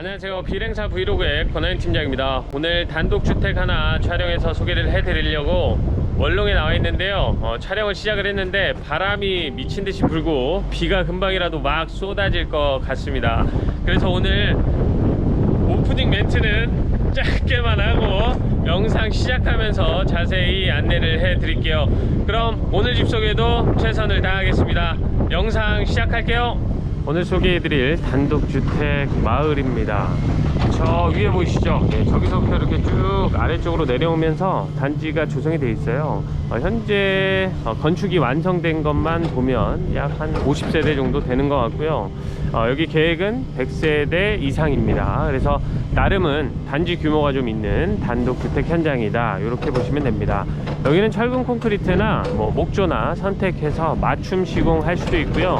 안녕하세요. 비행사 브이로그의 권하인 팀장입니다. 오늘 단독주택 하나 촬영해서 소개를 해드리려고 원롱에 나와 있는데요. 어, 촬영을 시작을 했는데 바람이 미친 듯이 불고 비가 금방이라도 막 쏟아질 것 같습니다. 그래서 오늘 오프닝 멘트는 짧게만 하고 영상 시작하면서 자세히 안내를 해 드릴게요. 그럼 오늘 집 소개도 최선을 다하겠습니다. 영상 시작할게요. 오늘 소개해 드릴 단독주택 마을입니다. 저 위에 보이시죠? 네, 저기서부터 이렇게 쭉 아래쪽으로 내려오면서 단지가 조성이 돼 있어요. 어, 현재 어, 건축이 완성된 것만 보면 약 한 50세대 정도 되는 것 같고요. 어, 여기 계획은 100세대 이상입니다. 그래서 나름은 단지 규모가 좀 있는 단독주택 현장이다. 이렇게 보시면 됩니다. 여기는 철근 콘크리트나 뭐 목조나 선택해서 맞춤 시공할 수도 있고요.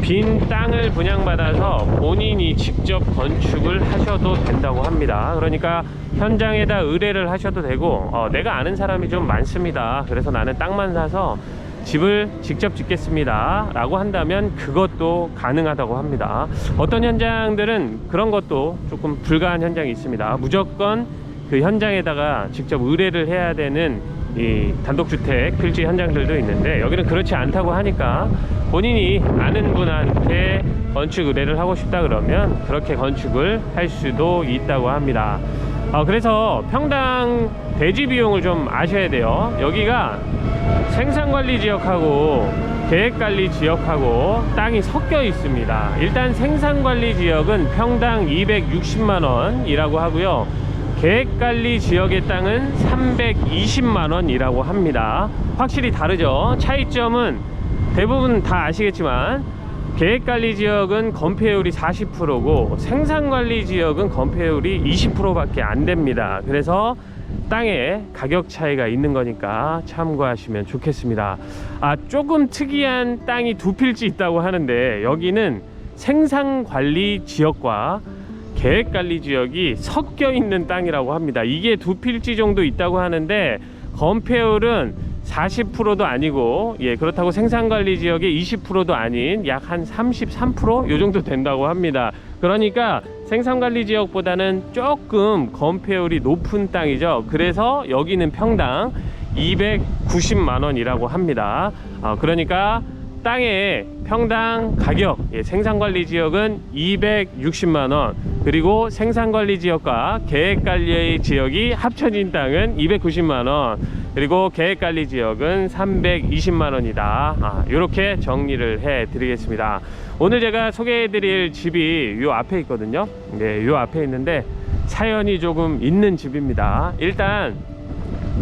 빈 땅을 분양받아서 본인이 직접 건축을 하셔도 된다고 합니다. 그러니까 현장에다 의뢰를 하셔도 되고 어, 내가 아는 사람이 좀 많습니다. 그래서 나는 땅만 사서 집을 직접 짓겠습니다 라고 한다면 그것도 가능하다고 합니다 어떤 현장들은 그런 것도 조금 불가한 현장이 있습니다 무조건 그 현장에다가 직접 의뢰를 해야 되는 이 단독주택 필지 현장들도 있는데 여기는 그렇지 않다고 하니까 본인이 아는 분한테 건축 의뢰를 하고 싶다 그러면 그렇게 건축을 할 수도 있다고 합니다 어, 그래서 평당 대지 비용을 좀 아셔야 돼요 여기가 생산관리 지역하고 계획관리 지역하고 땅이 섞여 있습니다. 일단 생산관리 지역은 평당 260만 원이라고 하고요. 계획관리 지역의 땅은 320만 원이라고 합니다. 확실히 다르죠. 차이점은 대부분 다 아시겠지만 계획관리 지역은 건폐율이 40%고 생산관리 지역은 건폐율이 20%밖에 안 됩니다. 그래서 땅에 가격 차이가 있는 거니까 참고하시면 좋겠습니다. 아, 조금 특이한 땅이 두 필지 있다고 하는데 여기는 생산 관리 지역과 계획 관리 지역이 섞여 있는 땅이라고 합니다. 이게 두 필지 정도 있다고 하는데 건폐율은 40%도 아니고 예 그렇다고 생산관리 지역의 20%도 아닌 약 한 33%요 정도 된다고 합니다. 그러니까 생산관리 지역보다는 조금 건폐율이 높은 땅이죠. 그래서 여기는 평당 290만 원이라고 합니다. 어, 그러니까 땅의 평당 가격 예, 생산관리 지역은 260만 원. 그리고 생산관리 지역과 계획관리 지역이 합쳐진 땅은 290만 원. 그리고 계획관리 지역은 320만 원이다. 아, 이렇게 정리를 해 드리겠습니다. 오늘 제가 소개해 드릴 집이 요 앞에 있거든요. 네, 요 앞에 있는데 사연이 조금 있는 집입니다. 일단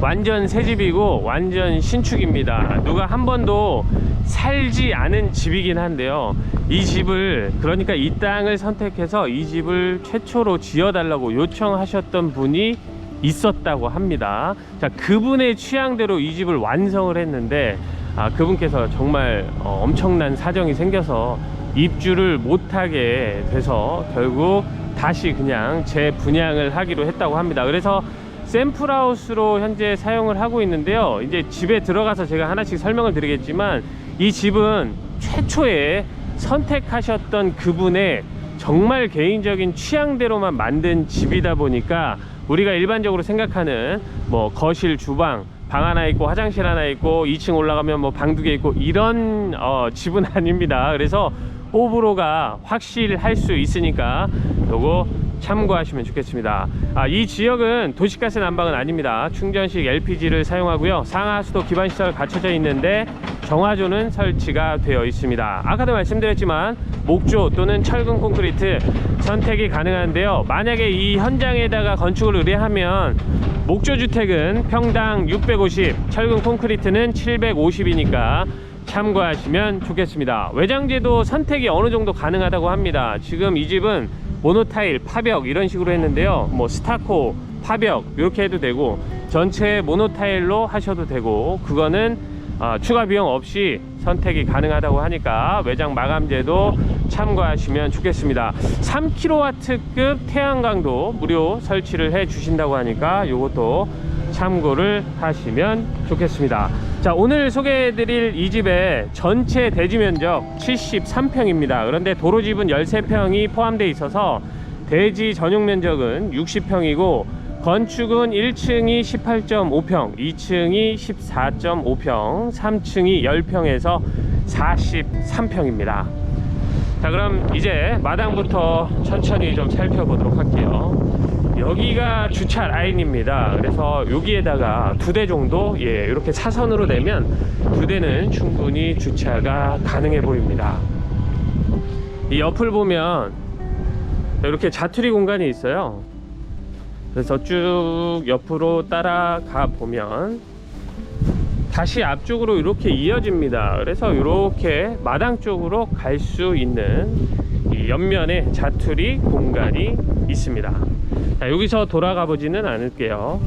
완전 새 집이고 완전 신축입니다. 누가 한 번도 살지 않은 집이긴 한데요. 이 집을 그러니까 이 땅을 선택해서 이 집을 최초로 지어 달라고 요청하셨던 분이 있었다고 합니다. 자 그분의 취향대로 이 집을 완성을 했는데 아, 그분께서 정말 어, 엄청난 사정이 생겨서 입주를 못하게 돼서 결국 다시 그냥 재분양을 하기로 했다고 합니다. 그래서 샘플하우스로 현재 사용을 하고 있는데요. 이제 집에 들어가서 제가 하나씩 설명을 드리겠지만 이 집은 최초에 선택하셨던 그분의 정말 개인적인 취향대로만 만든 집이다 보니까 우리가 일반적으로 생각하는 뭐 거실, 주방, 방 하나 있고 화장실 하나 있고 2층 올라가면 뭐 방 두 개 있고 이런 어, 집은 아닙니다. 그래서 호불호가 확실할 수 있으니까 요거 참고하시면 좋겠습니다. 아, 이 지역은 도시가스 난방은 아닙니다. 충전식 LPG를 사용하고요. 상하수도 기반 시설 갖춰져 있는데 정화조는 설치가 되어 있습니다. 아까도 말씀드렸지만 목조 또는 철근 콘크리트 선택이 가능한데요. 만약에 이 현장에다가 건축을 의뢰하면 목조 주택은 평당 650, 철근 콘크리트는 750이니까 참고하시면 좋겠습니다. 외장재도 선택이 어느 정도 가능하다고 합니다. 지금 이 집은 모노타일, 파벽 이런 식으로 했는데요. 뭐 스타코, 파벽 이렇게 해도 되고 전체 모노타일로 하셔도 되고 그거는 어, 추가 비용 없이 선택이 가능하다고 하니까 외장 마감재도 참고하시면 좋겠습니다. 3kW급 태양광도 무료 설치를 해 주신다고 하니까 이것도 참고를 하시면 좋겠습니다. 자, 오늘 소개해드릴 이 집의 전체 대지 면적 73평입니다. 그런데 도로집은 13평이 포함되어 있어서 대지 전용 면적은 60평이고 건축은 1층이 18.5평, 2층이 14.5평, 3층이 10평에서 43평입니다. 자 그럼 이제 마당부터 천천히 좀 살펴보도록 할게요. 여기가 주차 라인입니다. 그래서 여기에다가 두 대 정도 예 이렇게 사선으로 되면 두 대는 충분히 주차가 가능해 보입니다. 이 옆을 보면 이렇게 자투리 공간이 있어요. 그래서 쭉 옆으로 따라가 보면 다시 앞쪽으로 이렇게 이어집니다. 그래서 이렇게 마당 쪽으로 갈 수 있는 이 옆면에 자투리 공간이 있습니다. 자, 여기서 돌아가 보지는 않을게요.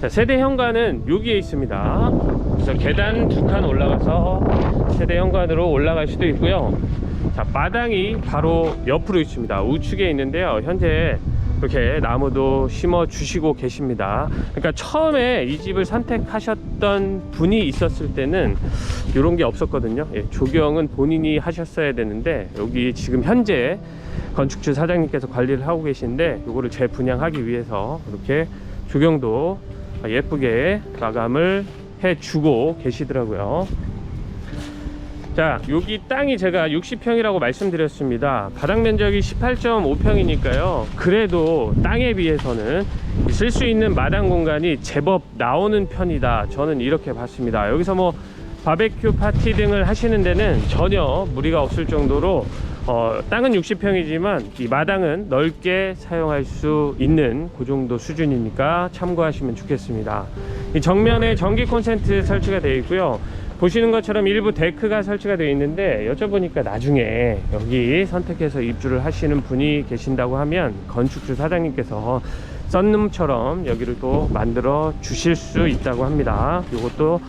자, 세대 현관은 여기에 있습니다. 그래서 계단 두 칸 올라가서 세대 현관으로 올라갈 수도 있고요. 자, 마당이 바로 옆으로 있습니다. 우측에 있는데요. 현재 이렇게 나무도 심어 주시고 계십니다. 그러니까 처음에 이 집을 선택하셨던 분이 있었을 때는 이런 게 없었거든요. 예, 조경은 본인이 하셨어야 되는데 여기 지금 현재 건축주 사장님께서 관리를 하고 계신데 이거를 재분양하기 위해서 이렇게 조경도 예쁘게 마감을 해주고 계시더라고요. 자, 여기 땅이 제가 60평이라고 말씀드렸습니다. 바닥 면적이 18.5평이니까요. 그래도 땅에 비해서는 쓸 수 있는 마당 공간이 제법 나오는 편이다. 저는 이렇게 봤습니다. 여기서 뭐 바베큐 파티 등을 하시는 데는 전혀 무리가 없을 정도로 어, 땅은 60평이지만 이 마당은 넓게 사용할 수 있는 그 정도 수준이니까 참고하시면 좋겠습니다. 이 정면에 전기 콘센트 설치가 되어 있고요. 보시는 것처럼 일부 데크가 설치가 되어 있는데 여쭤보니까 나중에 여기 선택해서 입주를 하시는 분이 계신다고 하면 건축주 사장님께서 썬룸처럼 여기를 또 만들어 주실 수 있다고 합니다. 이것도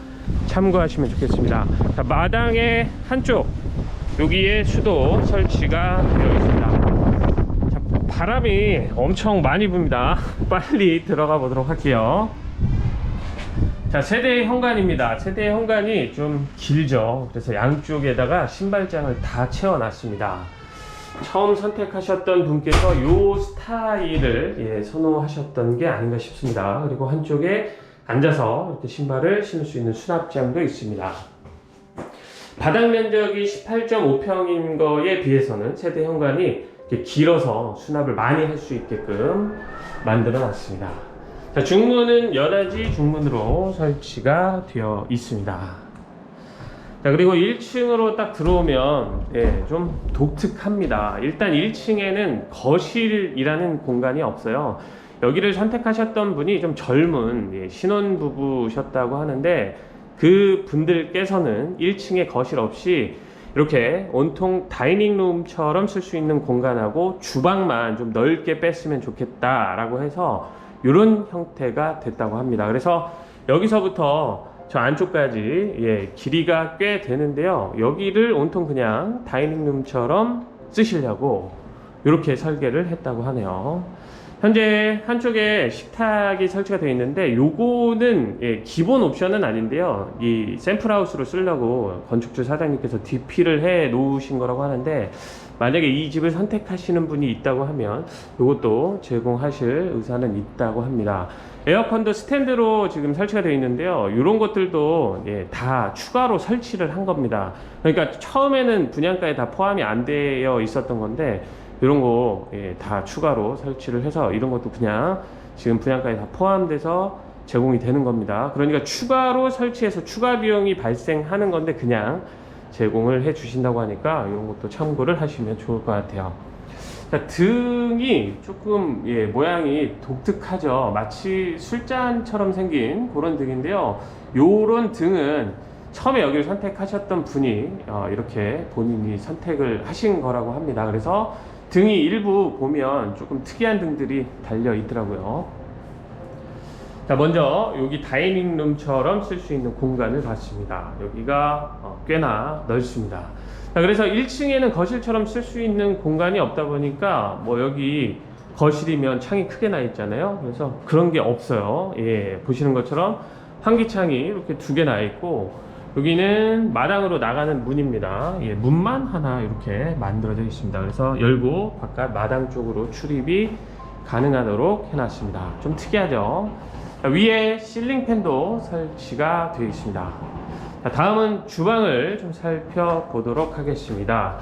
참고하시면 좋겠습니다. 자, 마당의 한쪽 여기에 수도 설치가 되어 있습니다. 자, 바람이 엄청 많이 붑니다. 빨리 들어가 보도록 할게요. 자 세대 현관입니다. 세대 현관이 좀 길죠. 그래서 양쪽에다가 신발장을 다 채워놨습니다. 처음 선택하셨던 분께서 이 스타일을 예, 선호하셨던 게 아닌가 싶습니다. 그리고 한쪽에 앉아서 이렇게 신발을 신을 수 있는 수납장도 있습니다. 바닥 면적이 18.5평인 거에 비해서는 세대 현관이 길어서 수납을 많이 할 수 있게끔 만들어 놨습니다 자, 중문은 여닫이 중문으로 설치가 되어 있습니다. 자, 그리고 1층으로 딱 들어오면, 예, 좀 독특합니다. 일단 1층에는 거실이라는 공간이 없어요. 여기를 선택하셨던 분이 좀 젊은 예, 신혼부부셨다고 하는데, 그 분들께서는 1층에 거실 없이 이렇게 온통 다이닝룸처럼 쓸 수 있는 공간하고 주방만 좀 넓게 뺐으면 좋겠다라고 해서 이런 형태가 됐다고 합니다. 그래서 여기서부터 저 안쪽까지 예, 길이가 꽤 되는데요. 여기를 온통 그냥 다이닝룸처럼 쓰시려고 이렇게 설계를 했다고 하네요. 현재 한쪽에 식탁이 설치가 되어 있는데 요거는 예, 기본 옵션은 아닌데요. 이 샘플하우스로 쓰려고 건축주 사장님께서 DP를 해 놓으신 거라고 하는데 만약에 이 집을 선택하시는 분이 있다고 하면 이것도 제공하실 의사는 있다고 합니다. 에어컨도 스탠드로 지금 설치가 되어 있는데요. 이런 것들도 예, 다 추가로 설치를 한 겁니다. 그러니까 처음에는 분양가에 다 포함이 안 되어 있었던 건데 이런 거다 추가로 설치를 해서 이런 것도 그냥 지금 분양가에 다 포함돼서 제공이 되는 겁니다. 그러니까 추가로 설치해서 추가 비용이 발생하는 건데 그냥 제공을 해 주신다고 하니까 이런 것도 참고를 하시면 좋을 것 같아요. 자, 등이 조금 예, 모양이 독특하죠. 마치 술잔처럼 생긴 그런 등인데요. 요런 등은 처음에 여기를 선택하셨던 분이 어, 이렇게 본인이 선택을 하신 거라고 합니다. 그래서 등이 일부 보면 조금 특이한 등들이 달려 있더라고요. 자, 먼저 여기 다이닝룸처럼 쓸 수 있는 공간을 봤습니다. 여기가 어, 꽤나 넓습니다. 자, 그래서 1층에는 거실처럼 쓸 수 있는 공간이 없다 보니까 뭐 여기 거실이면 창이 크게 나 있잖아요. 그래서 그런 게 없어요. 예, 보시는 것처럼 환기창이 이렇게 두 개 나 있고 여기는 마당으로 나가는 문입니다. 예, 문만 하나 이렇게 만들어져 있습니다. 그래서 열고 바깥 마당 쪽으로 출입이 가능하도록 해놨습니다. 좀 특이하죠? 자, 위에 실링팬도 설치가 되어 있습니다. 자, 다음은 주방을 좀 살펴보도록 하겠습니다.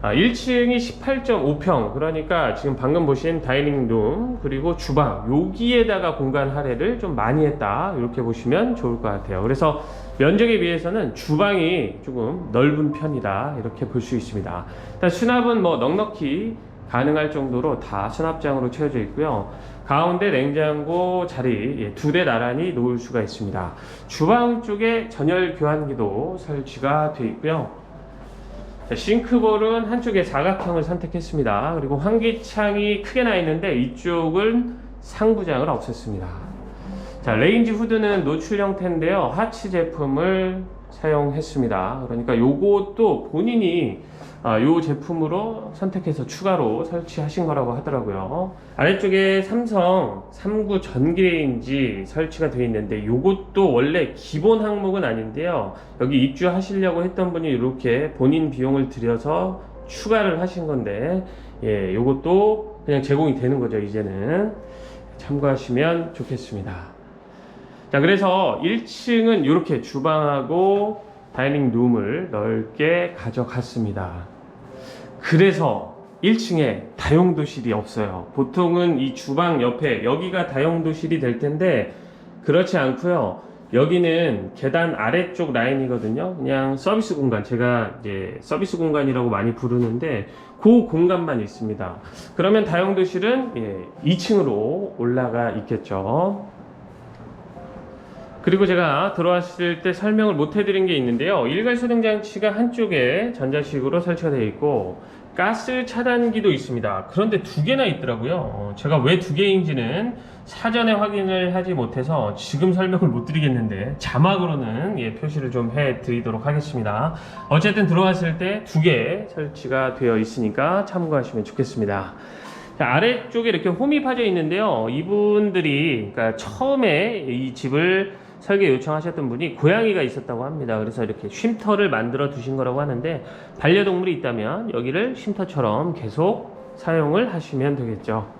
아, 1층이 18.5평. 그러니까 지금 방금 보신 다이닝룸 그리고 주방 여기에다가 공간 할애를 좀 많이 했다. 이렇게 보시면 좋을 것 같아요. 그래서 면적에 비해서는 주방이 조금 넓은 편이다. 이렇게 볼 수 있습니다. 일단 수납은 뭐 넉넉히 가능할 정도로 다 수납장으로 채워져 있고요 가운데 냉장고 자리 예, 두대 나란히 놓을 수가 있습니다 주방 쪽에 전열 교환기도 설치가 되어 있고요 자, 싱크볼은 한쪽에 사각형을 선택했습니다. 그리고 환기창이 크게 나 있는데 이쪽은 상부장을 없앴습니다. 자, 레인지 후드는 노출 형태인데요. 하치 제품을 사용했습니다. 그러니까 요것도 본인이 아, 요 제품으로 선택해서 추가로 설치하신 거라고 하더라고요. 아래쪽에 삼성 39 전기 레인지 설치가 되어 있는데 요것도 원래 기본 항목은 아닌데요. 여기 입주하시려고 했던 분이 이렇게 본인 비용을 들여서 추가를 하신 건데 예, 요것도 그냥 제공이 되는 거죠, 이제는. 참고하시면 좋겠습니다. 자, 그래서 1층은 이렇게 주방하고 다이닝 룸을 넓게 가져갔습니다. 그래서 1층에 다용도실이 없어요. 보통은 이 주방 옆에 여기가 다용도실이 될 텐데 그렇지 않고요. 여기는 계단 아래쪽 라인이거든요. 그냥 서비스 공간. 제가 이제 서비스 공간이라고 많이 부르는데 그 공간만 있습니다. 그러면 다용도실은 예, 2층으로 올라가 있겠죠. 그리고 제가 들어왔을 때 설명을 못 해드린 게 있는데요. 일괄 소등 장치가 한쪽에 전자식으로 설치가 되어 있고 가스 차단기도 있습니다. 그런데 두 개나 있더라고요. 어, 제가 왜 두 개인지는 사전에 확인을 하지 못해서 지금 설명을 못 드리겠는데 자막으로는 예, 표시를 좀 해드리도록 하겠습니다. 어쨌든 들어왔을 때 두 개 설치가 되어 있으니까 참고하시면 좋겠습니다. 자, 아래쪽에 이렇게 홈이 파져 있는데요. 이분들이 그러니까 처음에 이 집을 설계 요청하셨던 분이 고양이가 있었다고 합니다. 그래서 이렇게 쉼터를 만들어 두신 거라고 하는데 반려동물이 있다면 여기를 쉼터처럼 계속 사용을 하시면 되겠죠.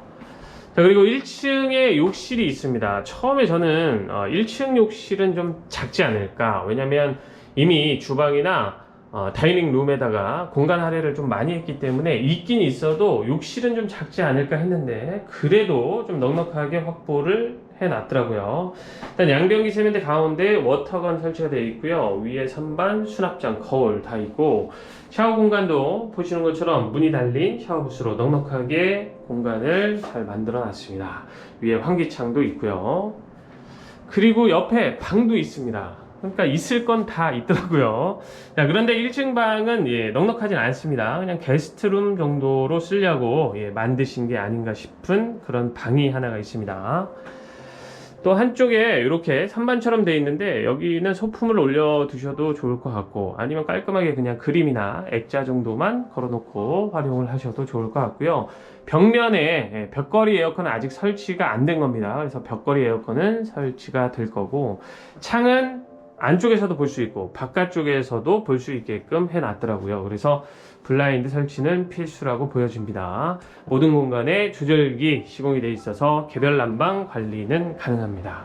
자, 그리고 1층에 욕실이 있습니다. 처음에 저는 어, 1층 욕실은 좀 작지 않을까. 왜냐면 이미 주방이나 어, 다이닝 룸에다가 공간 할애를 좀 많이 했기 때문에 있긴 있어도 욕실은 좀 작지 않을까 했는데 그래도 좀 넉넉하게 확보를 해놨더라고요. 일단 양변기 세면대 가운데 워터건 설치가 되어 있고요. 위에 선반, 수납장, 거울 다 있고 샤워 공간도 보시는 것처럼 문이 달린 샤워 부스로 넉넉하게 공간을 잘 만들어 놨습니다. 위에 환기창도 있고요. 그리고 옆에 방도 있습니다. 그러니까 있을 건 다 있더라고요. 자, 그런데 1층 방은 예, 넉넉하진 않습니다. 그냥 게스트룸 정도로 쓰려고 예, 만드신 게 아닌가 싶은 그런 방이 하나가 있습니다. 또 한쪽에 이렇게 선반처럼 되어 있는데 여기는 소품을 올려 두셔도 좋을 것 같고 아니면 깔끔하게 그냥 그림이나 액자 정도만 걸어놓고 활용을 하셔도 좋을 것 같고요. 벽면에 예, 벽걸이 에어컨은 아직 설치가 안 된 겁니다. 그래서 벽걸이 에어컨은 설치가 될 거고 창은 안쪽에서도 볼 수 있고 바깥쪽에서도 볼 수 있게끔 해놨더라고요. 그래서 블라인드 설치는 필수라고 보여집니다. 모든 공간에 조절기 시공이 되어 있어서 개별 난방 관리는 가능합니다.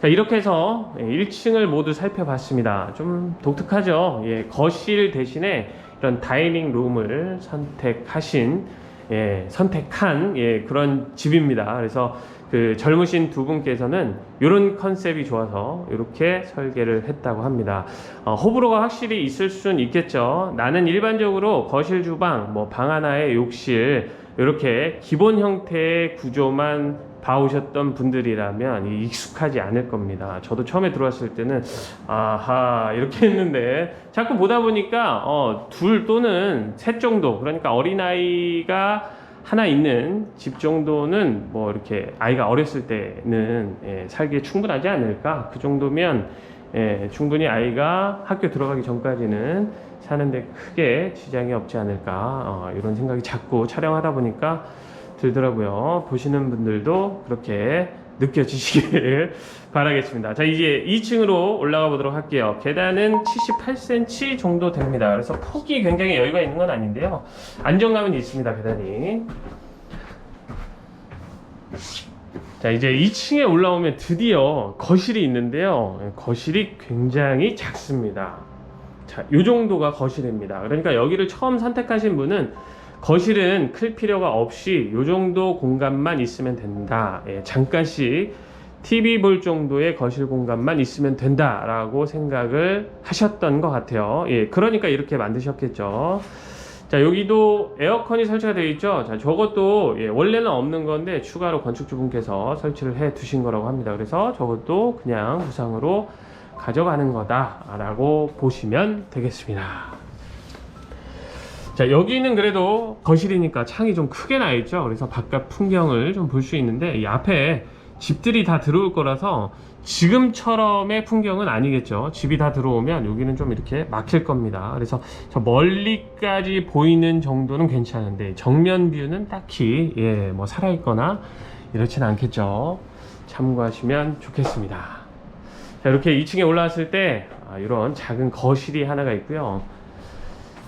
자, 이렇게 해서 1층을 모두 살펴봤습니다. 좀 독특하죠? 예, 거실 대신에 이런 다이닝 룸을 선택하신 예, 선택한 예, 그런 집입니다. 그래서 그 젊으신 두 분께서는 이런 컨셉이 좋아서 이렇게 설계를 했다고 합니다. 어, 호불호가 확실히 있을 수는 있겠죠. 나는 일반적으로 거실 주방, 뭐 방 하나에 욕실 이렇게 기본 형태의 구조만 봐오셨던 분들이라면 이 익숙하지 않을 겁니다. 저도 처음에 들어왔을 때는 아하 이렇게 했는데 자꾸 보다 보니까 어, 둘 또는 셋 정도 그러니까 어린아이가 하나 있는 집 정도는 뭐 이렇게 아이가 어렸을 때는 예, 살기에 충분하지 않을까? 그 정도면 예, 충분히 아이가 학교 들어가기 전까지는 사는데 크게 지장이 없지 않을까? 어, 이런 생각이 자꾸 촬영하다 보니까 들더라고요. 보시는 분들도 그렇게 느껴지시길 바라겠습니다. 자, 이제 2층으로 올라가 보도록 할게요. 계단은 78cm 정도 됩니다. 그래서 폭이 굉장히 여유가 있는 건 아닌데요. 안정감은 있습니다, 계단이. 자, 이제 2층에 올라오면 드디어 거실이 있는데요. 거실이 굉장히 작습니다. 자, 요 정도가 거실입니다. 그러니까 여기를 처음 선택하신 분은 거실은 클 필요가 없이 요 정도 공간만 있으면 된다. 예, 잠깐씩 TV 볼 정도의 거실 공간만 있으면 된다라고 생각을 하셨던 것 같아요. 예, 그러니까 이렇게 만드셨겠죠. 자, 여기도 에어컨이 설치가 되어 있죠. 자, 저것도 예, 원래는 없는 건데 추가로 건축주분께서 설치를 해 두신 거라고 합니다. 그래서 저것도 그냥 무상으로 가져가는 거다라고 보시면 되겠습니다. 자, 여기는 그래도 거실이니까 창이 좀 크게 나 있죠. 그래서 바깥 풍경을 좀 볼 수 있는데 이 앞에 집들이 다 들어올 거라서 지금처럼의 풍경은 아니겠죠. 집이 다 들어오면 여기는 좀 이렇게 막힐 겁니다. 그래서 저 멀리까지 보이는 정도는 괜찮은데 정면 뷰는 딱히 예, 뭐 살아있거나 이렇진 않겠죠. 참고하시면 좋겠습니다. 자, 이렇게 2층에 올라왔을 때 아, 이런 작은 거실이 하나가 있고요.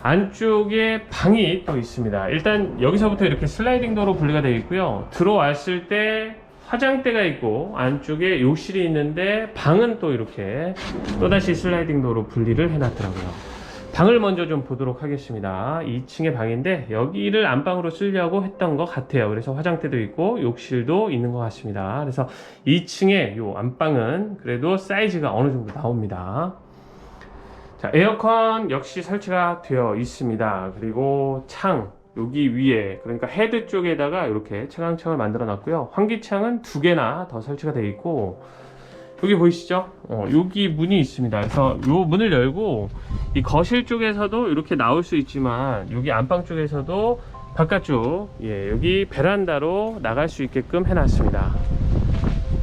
안쪽에 방이 또 있습니다. 일단 여기서부터 이렇게 슬라이딩 도로 분리가 되어 있고요. 들어왔을 때 화장대가 있고 안쪽에 욕실이 있는데 방은 또 이렇게 또다시 슬라이딩 도로 분리를 해놨더라고요. 방을 먼저 좀 보도록 하겠습니다. 2층의 방인데 여기를 안방으로 쓰려고 했던 것 같아요. 그래서 화장대도 있고 욕실도 있는 것 같습니다. 그래서 2층의 요 안방은 그래도 사이즈가 어느 정도 나옵니다. 자, 에어컨 역시 설치가 되어 있습니다. 그리고 창 여기 위에 그러니까 헤드 쪽에다가 이렇게 채광창을 만들어 놨고요. 환기창은 두 개나 더 설치가 되어 있고 여기 보이시죠? 어, 여기 문이 있습니다. 그래서 이 문을 열고 이 거실 쪽에서도 이렇게 나올 수 있지만 여기 안방 쪽에서도 바깥쪽 예, 여기 베란다로 나갈 수 있게끔 해놨습니다.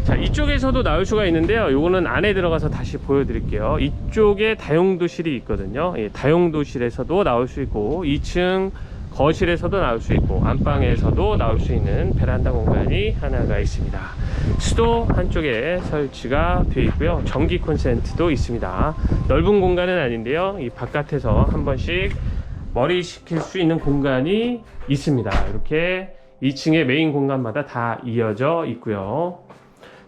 자 이쪽에서도 나올 수가 있는데요 요거는 안에 들어가서 다시 보여드릴게요 이쪽에 다용도실이 있거든요 예, 다용도실에서도 나올 수 있고 2층 거실에서도 나올 수 있고 안방에서도 나올 수 있는 베란다 공간이 하나가 있습니다 수도 한쪽에 설치가 되어 있고요 전기 콘센트도 있습니다 넓은 공간은 아닌데요 이 바깥에서 한 번씩 머리 식힐 수 있는 공간이 있습니다 이렇게 2층의 메인 공간마다 다 이어져 있고요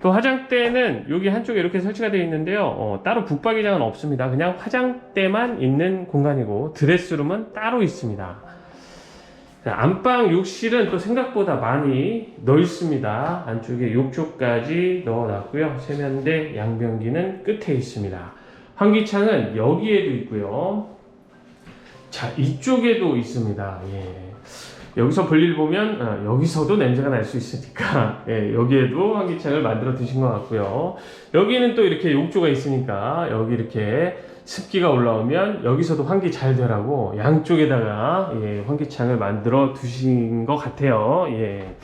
또 화장대는 여기 한쪽에 이렇게 설치가 되어 있는데요. 어, 따로 붙박이장은 없습니다. 그냥 화장대만 있는 공간이고 드레스룸은 따로 있습니다. 자, 안방 욕실은 또 생각보다 많이 넓습니다. 안쪽에 욕조까지 넣어놨고요. 세면대, 양변기는 끝에 있습니다. 환기창은 여기에도 있고요. 자, 이쪽에도 있습니다. 예. 여기서 볼일 보면 어, 여기서도 냄새가 날 수 있으니까 예, 여기에도 환기창을 만들어 두신 것 같고요. 여기는 또 이렇게 욕조가 있으니까 여기 이렇게 습기가 올라오면 여기서도 환기 잘 되라고 양쪽에다가 예, 환기창을 만들어 두신 것 같아요. 예,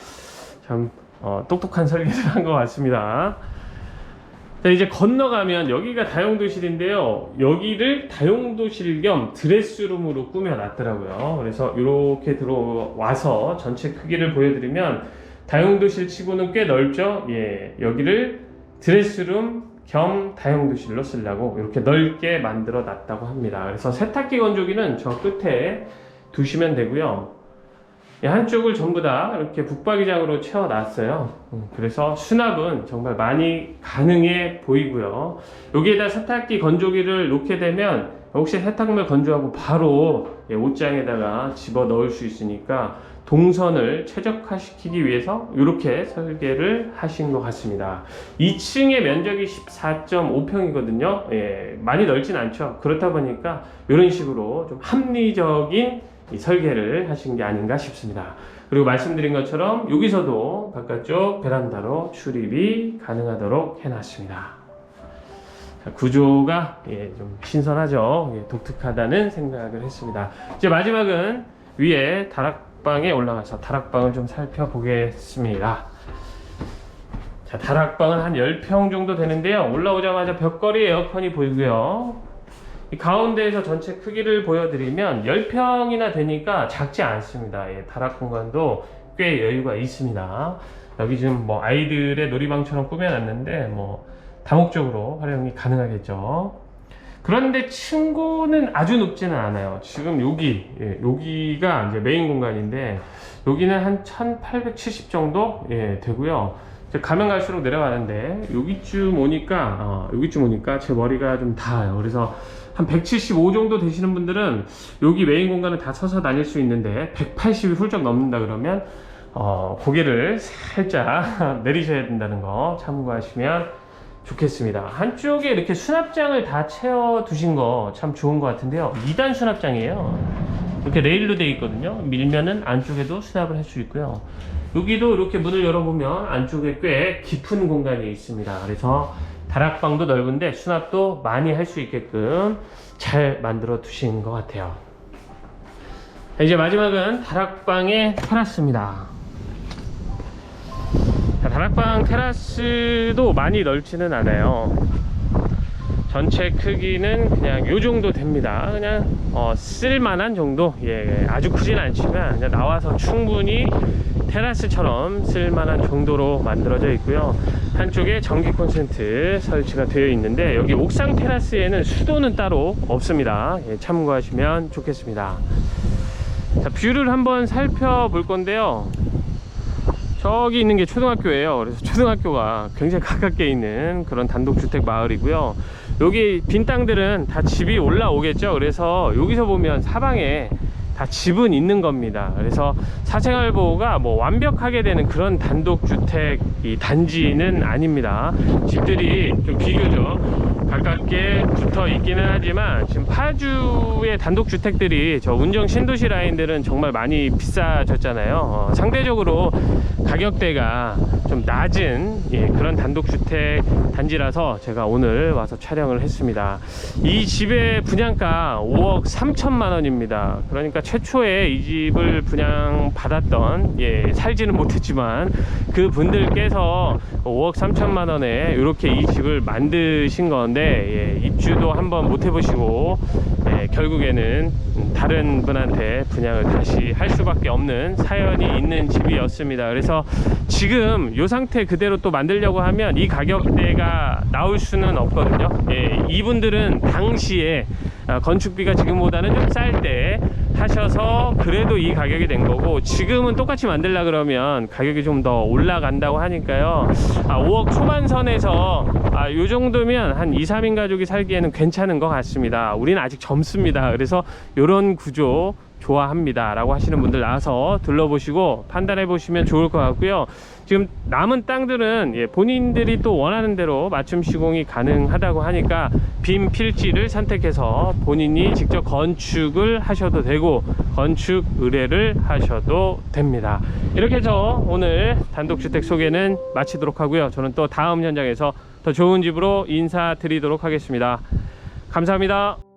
참 어, 똑똑한 설계를 한 것 같습니다. 자, 이제 건너가면 여기가 다용도실인데요. 여기를 다용도실 겸 드레스룸으로 꾸며 놨더라고요. 그래서 이렇게 들어와서 전체 크기를 보여드리면 다용도실 치고는 꽤 넓죠. 예, 여기를 드레스룸 겸 다용도실로 쓰려고 이렇게 넓게 만들어 놨다고 합니다. 그래서 세탁기 건조기는 저 끝에 두시면 되고요. 이 한쪽을 전부 다 이렇게 붙박이장으로 채워 놨어요. 음, 그래서 수납은 정말 많이 가능해 보이고요. 여기에다 세탁기 건조기를 놓게 되면 혹시 세탁물 건조하고 바로 예, 옷장에다가 집어 넣을 수 있으니까 동선을 최적화시키기 위해서 이렇게 설계를 하신 것 같습니다. 2층의 면적이 14.5평이거든요. 예, 많이 넓진 않죠. 그렇다 보니까 이런 식으로 좀 합리적인 이 설계를 하신 게 아닌가 싶습니다. 그리고 말씀드린 것처럼 여기서도 바깥쪽 베란다로 출입이 가능하도록 해놨습니다. 자, 구조가 예, 좀 신선하죠. 예, 독특하다는 생각을 했습니다. 이제 마지막은 위에 다락 방에 올라가서 다락방을 좀 살펴보겠습니다. 자, 다락방은 한 10평 정도 되는데요. 올라오자마자 벽걸이 에어컨이 보이고요. 이 가운데에서 전체 크기를 보여드리면 10평이나 되니까 작지 않습니다. 예, 다락 공간도 꽤 여유가 있습니다. 여기 지금 뭐 아이들의 놀이방처럼 꾸며놨는데 뭐 다목적으로 활용이 가능하겠죠. 그런데 층고는 아주 높지는 않아요. 지금 여기, 예, 여기가 이제 메인 공간인데, 여기는 한 1870 정도, 예, 되고요. 가면 갈수록 내려가는데, 여기쯤 오니까, 어, 여기쯤 오니까 제 머리가 좀 닿아요. 그래서 한 175 정도 되시는 분들은 여기 메인 공간을 다 서서 다닐 수 있는데, 180이 훌쩍 넘는다 그러면, 어, 고개를 살짝 내리셔야 된다는 거 참고하시면 좋겠습니다. 한쪽에 이렇게 수납장을 다 채워 두신 거 참 좋은 것 같은데요. 2단 수납장이에요. 이렇게 레일로 되어 있거든요. 밀면은 안쪽에도 수납을 할 수 있고요. 여기도 이렇게 문을 열어보면 안쪽에 꽤 깊은 공간이 있습니다. 그래서 다락방도 넓은데 수납도 많이 할 수 있게끔 잘 만들어 두신 것 같아요. 자, 이제 마지막은 다락방의 테라스입니다. 자, 다락방 테라스도 많이 넓지는 않아요. 전체 크기는 그냥 요 정도 됩니다. 그냥 어, 쓸만한 정도. 예, 아주 크진 않지만 그냥 나와서 충분히 테라스처럼 쓸만한 정도로 만들어져 있고요. 한쪽에 전기 콘센트 설치가 되어 있는데 여기 옥상 테라스에는 수도는 따로 없습니다. 예, 참고하시면 좋겠습니다. 자, 뷰를 한번 살펴볼 건데요. 저기 있는 게 초등학교예요. 그래서 초등학교가 굉장히 가깝게 있는 그런 단독주택 마을이고요. 여기 빈 땅들은 다 집이 올라오겠죠. 그래서 여기서 보면 사방에 다 집은 있는 겁니다. 그래서 사생활 보호가 뭐 완벽하게 되는 그런 단독주택 이 단지는 아닙니다. 집들이 좀 비교적 가깝게 붙어 있기는 하지만 지금 파주의 단독주택들이 저 운정 신도시 라인들은 정말 많이 비싸졌잖아요. 어, 상대적으로 가격대가 좀 낮은 예, 그런 단독주택 단지라서 제가 오늘 와서 촬영을 했습니다. 이 집의 분양가 5억 3천만 원입니다. 그러니까 최초에 이 집을 분양 받았던 예, 살지는 못했지만 그 분들께서 5억 3천만 원에 이렇게 이 집을 만드신 건데 예, 입주도 한번 못 해보시고 예, 결국에는 다른 분한테 분양을 다시 할 수밖에 없는 사연이 있는 집이었습니다. 그래서 지금 이 상태 그대로 또 만들려고 하면 이 가격대가 나올 수는 없거든요. 예, 이분들은 당시에 아, 건축비가 지금보다는 좀 쌀 때 하셔서 그래도 이 가격이 된 거고 지금은 똑같이 만들라 그러면 가격이 좀 더 올라간다고 하니까요. 아, 5억 초반선에서 아, 요 정도면 한 2, 3인 가족이 살기에는 괜찮은 것 같습니다. 우리는 아직 젊습니다. 그래서 이런 구조 좋아합니다. 라고 하시는 분들 나와서 둘러보시고 판단해 보시면 좋을 것 같고요. 지금 남은 땅들은 예, 본인들이 또 원하는 대로 맞춤 시공이 가능하다고 하니까 빈 필지를 선택해서 본인이 직접 건축을 하셔도 되고 건축 의뢰를 하셔도 됩니다. 이렇게 해서 오늘 단독주택 소개는 마치도록 하고요. 저는 또 다음 현장에서 더 좋은 집으로 인사드리도록 하겠습니다. 감사합니다.